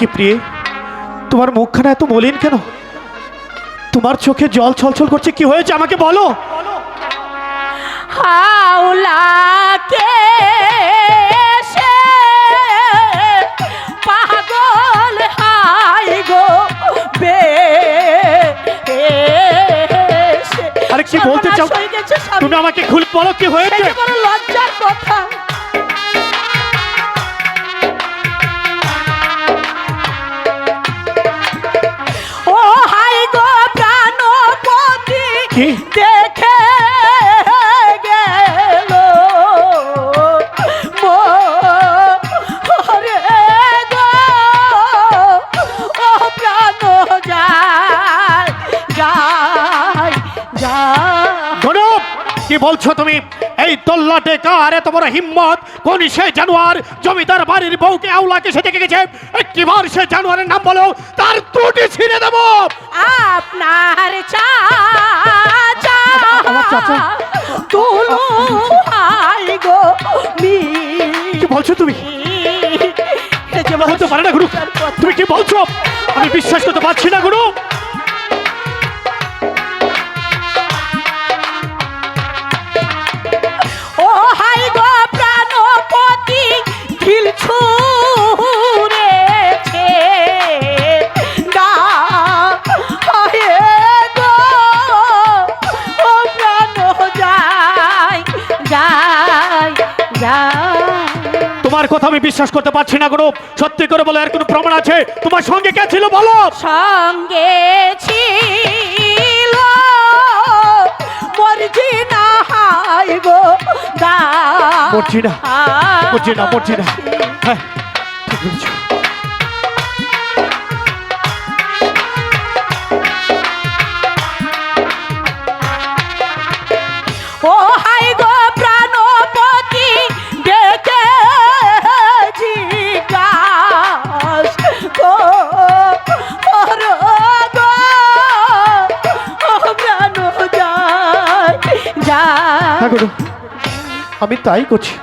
কি প্রিয়ে? তোমার মুখখানা এত মলিন কেন? তোমার চোখে জল ছলছল করছে কি হয়েছে আমাকে বলো? হাওলাকে পাগল হাই গো বে আরে কি বলতে চাও? তুমি আমাকে খুল বলো কি হয়েছে? লজ্জার কথা। কি? দেখে গেল। কি বলছো তুমি? এই তল্লাটে কার এত বড় হিম্মত? কোন সে জানোয়ার জমিদার বাড়ির বউকে আউলাকে সে দেখে গেছে? একটিবার সে জানোয়ারের নাম বলো? তার ত্রুটি ছিঁড়ে দেবো। আপনার চাচা? তুলু হাই গো মি। কি বলছো তুমি? হতে পারে না গুরু। তুমি কি বলছো? আমি বিশ্বাস করতে পারছি না গুরু। তোমার কথা আমি বিশ্বাস করতে পারছি না গুরু সত্যি করে বলো এর কোনো প্রমাণ আছে? তোমার সঙ্গে কে ছিল বলো? সঙ্গে ছিল। মরজি না হাই গো গা না, না। হ্যাঁ ও হাই যায় হ্যাঁ আমি তাই করছি।